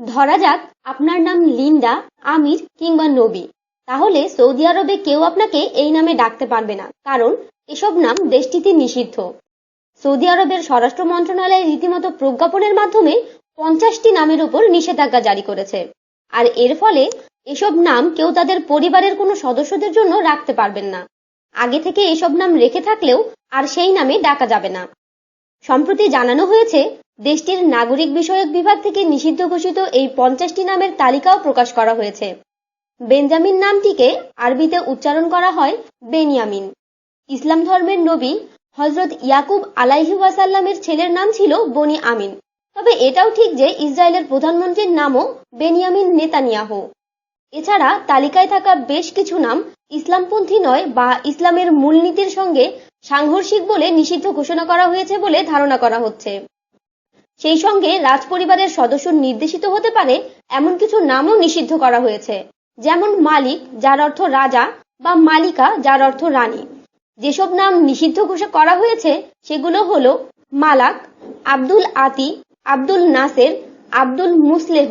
ধরা যাক আপনার নাম লিন্ডা আমির কিংবা নবী। তাহলে সৌদি আরবে কেউ আপনাকে এই নামে ডাকতে পারবে না, কারণ এসব নাম দেশটিতে নিষিদ্ধ। সৌদি আরবের স্বরাষ্ট্র মন্ত্রণালয় রীতিমতো প্রজ্ঞাপনের মাধ্যমে পঞ্চাশটি নামের উপর নিষেধাজ্ঞা জারি করেছে। আর এর ফলে এসব নাম কেউ তাদের পরিবারের কোনো সদস্যদের জন্য রাখতে পারবেন না। আগে থেকে এসব নাম রেখে থাকলেও আর সেই নামে ডাকা যাবে না। সম্প্রতি জানানো হয়েছে, দেশটির নাগরিক বিষয়ক বিভাগ থেকে নিষিদ্ধ ঘোষিত এই পঞ্চাশটি নামের তালিকাও প্রকাশ করা হয়েছে। বেঞ্জামিন নামটিকে আরবিতে উচ্চারণ করা হয় বেনিয়ামিন। ইসলাম ধর্মের নবী হজরত ইয়াকুব আলাইহি ওয়াসাল্লামের ছেলের নাম ছিল বনি আমিন। তবে এটাও ঠিক যে ইসরায়েলের প্রধানমন্ত্রীর নামও বেনিয়ামিন নেতানিয়াহু। এছাড়া তালিকায় থাকা বেশ কিছু নাম ইসলামপন্থী নয় বা ইসলামের মূলনীতির সঙ্গে সাংঘর্ষিক বলে নিষিদ্ধ ঘোষণা করা হয়েছে বলে ধারণা করা হচ্ছে। সেই সঙ্গে রাজপরিবারের সদস্য নির্দেশিত হতে পারে এমন কিছু নামও নিষিদ্ধ করা হয়েছে, যেমন মালিক, যার অর্থ রাজা, বা মালিকা, যার অর্থ রানী। যেসব নাম নিষিদ্ধ ঘোষণা করা হয়েছে, সেগুলো হলো Malak, Abdul Ati, Abdul Nasser, Abdul Musleh,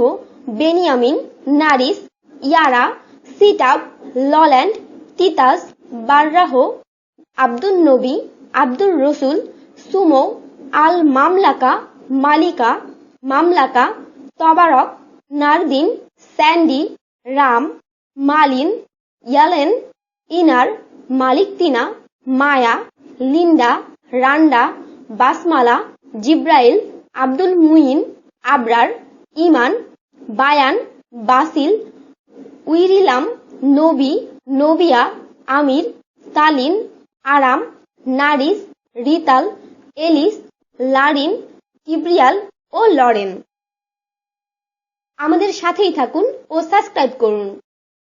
Benyamin, নারিস, ইয়ারা, সিটাব, লল্যান্ড, তিতাস, বাররাহ আব্দুল নবী, আব্দুর রসুল, সুমো, আল মামলাকা, মালিকা, মামলাকা, তবারক, নারদিন, স্যান্ডি, রাম, মালিন, ইয়ালেন, ইনার মালিকতিনা মায়া, লিন্ডা, রান্ডা, বাসমালা, জিব্রাইল, আব্দুল মুইন, আবরার, ইমান, বায়ান, বাসিল, উইরিলাম, নবী, নবিয়া, আমির, তালিন আরাম নারিস রিতাল এলিস লারিন কিব্রিয়াল ও লরেন। আমাদের সাথেই থাকুন ও সাবস্ক্রাইব করুন।